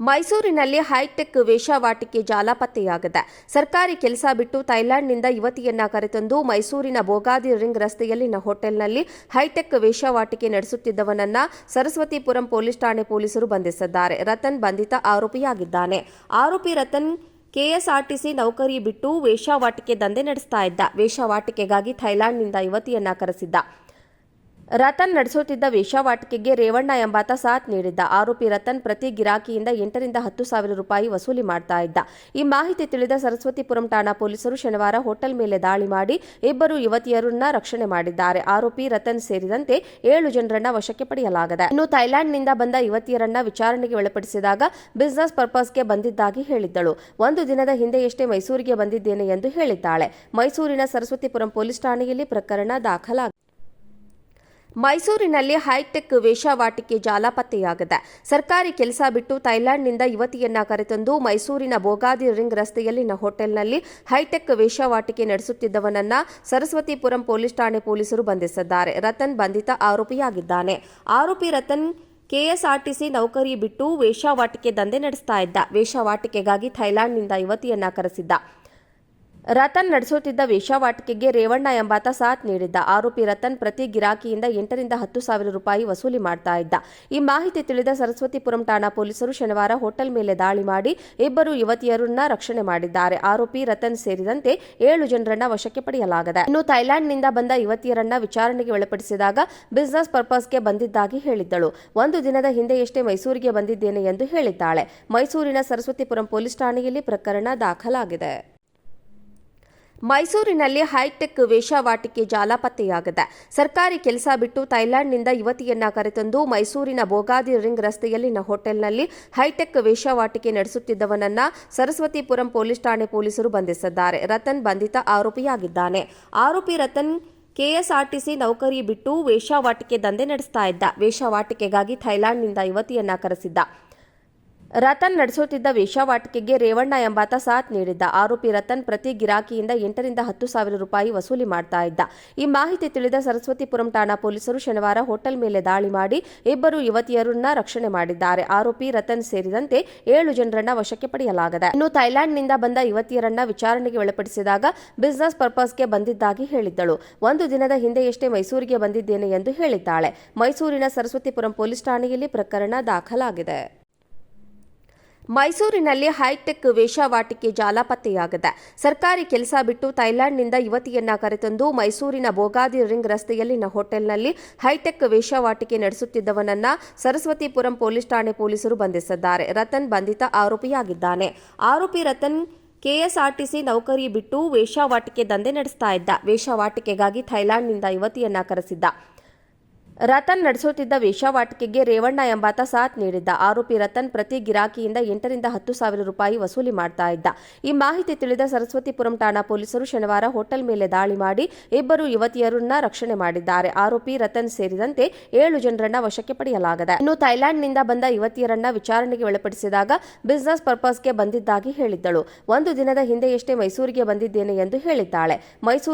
ಮೈಸೂರಿನಲ್ಲಿ ಹೈಟೆಕ್ ವೇಷವಾಟಿಕೆ ಜಾಲ ಪತ್ತೆಯಾಗಿದೆ ಸರ್ಕಾರಿ ಕೆಲಸ ಬಿಟ್ಟು ಥೈಲ್ಯಾಂಡ್ನಿಂದ ಯುವತಿಯನ್ನ ಕರೆತಂದು ಮೈಸೂರಿನ ಬೋಗಾದಿ ರಿಂಗ್ ರಸ್ತೆಯಲ್ಲಿನ ಹೋಟೆಲ್ನಲ್ಲಿ ಹೈಟೆಕ್ ವೇಷಾವಾಟಿಕೆ ನಡೆಸುತ್ತಿದ್ದವನನ್ನ ಸರಸ್ವತಿಪುರಂ ಪೊಲೀಸ್ ಠಾಣೆ ಪೊಲೀಸರು ಬಂಧಿಸಿದ್ದಾರೆ. ರತನ್ ಬಂಧಿತ ಆರೋಪಿಯಾಗಿದ್ದಾನೆ. ಆರೋಪಿ ರತನ್ ಕೆಎಸ್ಆರ್ಟಿಸಿ ನೌಕರಿ ಬಿಟ್ಟು ವೇಷಾವಾಟಿಕೆ ದಂಧೆ ನಡೆಸ್ತಾ ಇದ್ದ. ವೇಷವಾಟಿಕೆಗಾಗಿ ಥೈಲ್ಯಾಂಡ್ನಿಂದ ಯುವತಿಯನ್ನ ಕರೆಸಿದ್ದ. ರತನ್ ನಡೆಸುತ್ತಿದ್ದ ವೇಶ್ಯಾವಾಟಿಕೆಗೆ ರೇವಣ್ಣ ಎಂಬಾತ ಸಾಥ್ ನೀಡಿದ್ದ. ಆರೋಪಿ ರತನ್ ಪ್ರತಿ ಗಿರಾಕಿಯಿಂದ ಎಂಟರಿಂದ ಹತ್ತು ಸಾವಿರ ರೂಪಾಯಿ ವಸೂಲಿ ಮಾಡ್ತಾ ಇದ್ದ. ಈ ಮಾಹಿತಿ ತಿಳಿದ ಸರಸ್ವತಿಪುರಂ ಠಾಣಾ ಪೊಲೀಸರು ಶನಿವಾರ ಹೋಟೆಲ್ ಮೇಲೆ ದಾಳಿ ಮಾಡಿ ಇಬ್ಬರು ಯುವತಿಯರನ್ನ ರಕ್ಷಣೆ ಮಾಡಿದ್ದಾರೆ. ಆರೋಪಿ ರತನ್ ಸೇರಿದಂತೆ ಏಳು ಜನರನ್ನ ವಶಕ್ಕೆ ಪಡೆಯಲಾಗಿದೆ. ಇನ್ನು ಥೈಲ್ಯಾಂಡ್ನಿಂದ ಬಂದ ಯುವತಿಯರನ್ನ ವಿಚಾರಣೆಗೆ ಒಳಪಡಿಸಿದಾಗ ಬಿಸಿನೆಸ್ ಪರ್ಪಸ್ಗೆ ಬಂದಿದ್ದಾಗಿ ಹೇಳಿದ್ದಳು. ಒಂದು ದಿನದ ಹಿಂದೆಯಷ್ಟೇ ಮೈಸೂರಿಗೆ ಬಂದಿದ್ದೇನೆ ಎಂದು ಹೇಳಿದ್ದಾಳೆ. ಮೈಸೂರಿನ ಸರಸ್ವತಿಪುರಂ ಪೊಲೀಸ್ ಠಾಣೆಯಲ್ಲಿ ಪ್ರಕರಣ ದಾಖಲಾಗಿದೆ ಮೈಸೂರಿನಲ್ಲಿ ಹೈಟೆಕ್ ವೇಷವಾಟಿಕೆ ಜಾಲ ಪತ್ತೆಯಾಗಿದೆ ಸರ್ಕಾರಿ ಕೆಲಸ ಬಿಟ್ಟು ಥೈಲ್ಯಾಂಡ್ನಿಂದ ಯುವತಿಯನ್ನ ಕರೆತಂದು ಮೈಸೂರಿನ ಬೋಗಾದಿ ರಿಂಗ್ ರಸ್ತೆಯಲ್ಲಿನ ಹೋಟೆಲ್ನಲ್ಲಿ ಹೈಟೆಕ್ ವೇಷಾವಾಟಿಕೆ ನಡೆಸುತ್ತಿದ್ದವನನ್ನ ಸರಸ್ವತಿಪುರಂ ಪೊಲೀಸ್ ಠಾಣೆ ಪೊಲೀಸರು ಬಂಧಿಸಿದ್ದಾರೆ. ರತನ್ ಬಂಧಿತ ಆರೋಪಿಯಾಗಿದ್ದಾನೆ. ಆರೋಪಿ ರತನ್ ಕೆಎಸ್ಆರ್ಟಿಸಿ ನೌಕರಿ ಬಿಟ್ಟು ವೇಶ್ಯಾವಾಟಿಕೆ ದಂಧೆ ನಡೆಸ್ತಾ ಇದ್ದ. ವೇಷವಾಟಿಕೆಗಾಗಿ ಥೈಲ್ಯಾಂಡ್ನಿಂದ ಯುವತಿಯನ್ನ ಕರೆಸಿದ್ದ. ರತನ್ ನಡೆಸುತ್ತಿದ್ದ ವೇಶ್ಯಾವಾಟಿಕೆಗೆ ರೇವಣ್ಣ ಎಂಬಾತ ಸಾಥ್ ನೀಡಿದ್ದ. ಆರೋಪಿ ರತನ್ ಪ್ರತಿ ಗಿರಾಕಿಯಿಂದ ಎಂಟರಿಂದ ಹತ್ತು ಸಾವಿರ ರೂಪಾಯಿ ವಸೂಲಿ ಮಾಡ್ತಾ ಇದ್ದ. ಈ ಮಾಹಿತಿ ತಿಳಿದ ಸರಸ್ವತಿಪುರಂ ಠಾಣಾ ಪೊಲೀಸರು ಶನಿವಾರ ಹೋಟೆಲ್ ಮೇಲೆ ದಾಳಿ ಮಾಡಿ ಇಬ್ಬರು ಯುವತಿಯರನ್ನ ರಕ್ಷಣೆ ಮಾಡಿದ್ದಾರೆ. ಆರೋಪಿ ರತನ್ ಸೇರಿದಂತೆ ಏಳು ಜನರನ್ನ ವಶಕ್ಕೆ ಪಡೆಯಲಾಗಿದೆ. ಇನ್ನು ಥೈಲ್ಯಾಂಡ್ನಿಂದ ಬಂದ ಯುವತಿಯರನ್ನ ವಿಚಾರಣೆಗೆ ಒಳಪಡಿಸಿದಾಗ ಬಿಸಿನೆಸ್ ಪರ್ಪಸ್ಗೆ ಬಂದಿದ್ದಾಗಿ ಹೇಳಿದ್ದಳು. ಒಂದು ದಿನದ ಹಿಂದೆಯಷ್ಟೇ ಮೈಸೂರಿಗೆ ಬಂದಿದ್ದೇನೆ ಎಂದು ಹೇಳಿದ್ದಾಳೆ. ಮೈಸೂರಿನ ಸರಸ್ವತಿಪುರಂ ಪೊಲೀಸ್ ಠಾಣೆಯಲ್ಲಿ ಪ್ರಕರಣ ದಾಖಲಾಗಿದೆ. ಮೈಸೂರಿನಲ್ಲಿ ಹೈಟೆಕ್ ವೇಷವಾಟಿಕೆ ಜಾಲ ಪತ್ತೆಯಾಗಿದೆ ಸರ್ಕಾರಿ ಕೆಲಸ ಬಿಟ್ಟು ಥೈಲ್ಯಾಂಡ್ನಿಂದ ಯುವತಿಯನ್ನ ಕರೆತಂದು ಮೈಸೂರಿನ ಬೋಗಾದಿ ರಿಂಗ್ ರಸ್ತೆಯಲ್ಲಿನ ಹೋಟೆಲ್ನಲ್ಲಿ ಹೈಟೆಕ್ ವೇಷವಾಟಿಕೆ ನಡೆಸುತ್ತಿದ್ದವನನ್ನ ಸರಸ್ವತಿಪುರಂ ಪೊಲೀಸ್ ಠಾಣೆ ಪೊಲೀಸರು ಬಂಧಿಸಿದ್ದಾರೆ. ರತನ್ ಬಂಧಿತ ಆರೋಪಿಯಾಗಿದ್ದಾನೆ. ಆರೋಪಿ ರತನ್ ಕೆಎಸ್ಆರ್ಟಿಸಿ ನೌಕರಿ ಬಿಟ್ಟು ವೇಷವಾಟಿಕೆ ದಂಧೆ ನಡೆಸ್ತಾ ಇದ್ದ. ವೇಷವಾಟಿಕೆಗಾಗಿ ಥೈಲ್ಯಾಂಡ್ನಿಂದ ಯುವತಿಯನ್ನ ಕರೆಸಿದ್ದ. ರತನ್ ನಡೆಸುತ್ತಿದ್ದ ವೇಶ್ಯಾವಾಟಿಕೆಗೆ ರೇವಣ್ಣ ಎಂಬಾತ ಸಾಥ್ ನೀಡಿದ್ದ. ಆರೋಪಿ ರತನ್ ಪ್ರತಿ ಗಿರಾಕಿಯಿಂದ ಎಂಟರಿಂದ ಹತ್ತು ಸಾವಿರ ರೂಪಾಯಿ ವಸೂಲಿ ಮಾಡ್ತಾ ಇದ್ದ. ಈ ಮಾಹಿತಿ ತಿಳಿದ ಸರಸ್ವತಿಪುರಂ ಠಾಣಾ ಪೊಲೀಸರು ಶನಿವಾರ ಹೋಟೆಲ್ ಮೇಲೆ ದಾಳಿ ಮಾಡಿ ಇಬ್ಬರು ಯುವತಿಯರನ್ನ ರಕ್ಷಣೆ ಮಾಡಿದ್ದಾರೆ. ಆರೋಪಿ ರತನ್ ಸೇರಿದಂತೆ ಏಳು ಜನರನ್ನ ವಶಕ್ಕೆ ಪಡೆಯಲಾಗಿದೆ ಇನ್ನು ಥೈಲ್ಯಾಂಡ್ನಿಂದ ಬಂದ ಯುವತಿಯರನ್ನ ವಿಚಾರಣೆಗೆ ಒಳಪಡಿಸಿದಾಗ ಬಿಸಿನೆಸ್ ಪರ್ಪಸ್ಗೆ ಬಂದಿದ್ದಾಗಿ ಹೇಳಿದ್ದಳು. ಒಂದು ದಿನದ ಹಿಂದೆಯಷ್ಟೇ ಮೈಸೂರಿಗೆ ಬಂದಿದ್ದೇನೆ ಎಂದು ಹೇಳಿದ್ದಾಳೆ. ಮೈಸೂರಿನ ಸರಸ್ವತಿಪುರಂ ಪೊಲೀಸ್ ಠಾಣೆಯಲ್ಲಿ ಪ್ರಕರಣ ದಾಖಲಾಗಿದೆ. ಮೈಸೂರಿನಲ್ಲಿ ಹೈಟೆಕ್ ವೇಷಾವಾಟಿಕೆ ಜಾಲ ಪತ್ತೆಯಾಗಿದೆ ಸರ್ಕಾರಿ ಕೆಲಸ ಬಿಟ್ಟು ಥೈಲ್ಯಾಂಡ್ನಿಂದ ಯುವತಿಯನ್ನ ಕರೆತಂದು ಮೈಸೂರಿನ ಬೋಗಾದಿ ರಿಂಗ್ ರಸ್ತೆಯಲ್ಲಿನ ಹೋಟೆಲ್ನಲ್ಲಿ ಹೈಟೆಕ್ ವೇಶ್ಯಾವಾಟಿಕೆ ನಡೆಸುತ್ತಿದ್ದವನನ್ನ ಸರಸ್ವತಿಪುರಂ ಪೊಲೀಸ್ ಠಾಣೆ ಪೊಲೀಸರು ಬಂಧಿಸಿದ್ದಾರೆ. ರತನ್ ಬಂಧಿತ ಆರೋಪಿಯಾಗಿದ್ದಾನೆ. ಆರೋಪಿ ರತನ್ ಕೆಎಸ್ಆರ್ಟಿಸಿ ನೌಕರಿ ಬಿಟ್ಟು ವೇಷವಾಟಿಕೆ ದಂಧೆ ನಡೆಸ್ತಾ ಇದ್ದ. ವೇಷವಾಟಿಕೆಗಾಗಿ ಥೈಲ್ಯಾಂಡ್ನಿಂದ ಯುವತಿಯನ್ನ ಕರೆಸಿದ್ದ. ರತನ್ ನಡೆಸುತ್ತಿದ್ದ ವೇಷಾವಾಟಿಕೆಗೆ ರೇವಣ್ಣ ಎಂಬಾತ ಸಾಥ್ ನೀಡಿದ್ದ. ಆರೋಪಿ ರತನ್ ಪ್ರತಿ ಗಿರಾಕಿಯಿಂದ ಎಂಟರಿಂದ ಹತ್ತು ಸಾವಿರ ರೂಪಾಯಿ ವಸೂಲಿ ಮಾಡ್ತಾ ಇದ್ದ. ಈ ಮಾಹಿತಿ ತಿಳಿದ ಸರಸ್ವತಿಪುರಂ ಠಾಣಾ ಪೊಲೀಸರು ಶನಿವಾರ ಹೋಟೆಲ್ ಮೇಲೆ ದಾಳಿ ಮಾಡಿ ಇಬ್ಬರು ಯುವತಿಯರನ್ನ ರಕ್ಷಣೆ ಮಾಡಿದ್ದಾರೆ. ಆರೋಪಿ ರತನ್ ಸೇರಿದಂತೆ ಏಳು ಜನರನ್ನ ವಶಕ್ಕೆ ಪಡೆಯಲಾಗಿದೆ. ಇನ್ನು ಥೈಲ್ಯಾಂಡ್ನಿಂದ ಬಂದ ಯುವತಿಯರನ್ನ ವಿಚಾರಣೆಗೆ ಒಳಪಡಿಸಿದಾಗ ಬಿಸಿನೆಸ್ ಪರ್ಪಸ್ಗೆ ಬಂದಿದ್ದಾಗಿ ಹೇಳಿದ್ದಳು. ಒಂದು ದಿನದ ಹಿಂದೆಯಷ್ಟೇ ಮೈಸೂರಿಗೆ ಬಂದಿದ್ದೇನೆ ಎಂದು ಹೇಳಿದ್ದಾಳೆ. ಮೈಸೂರು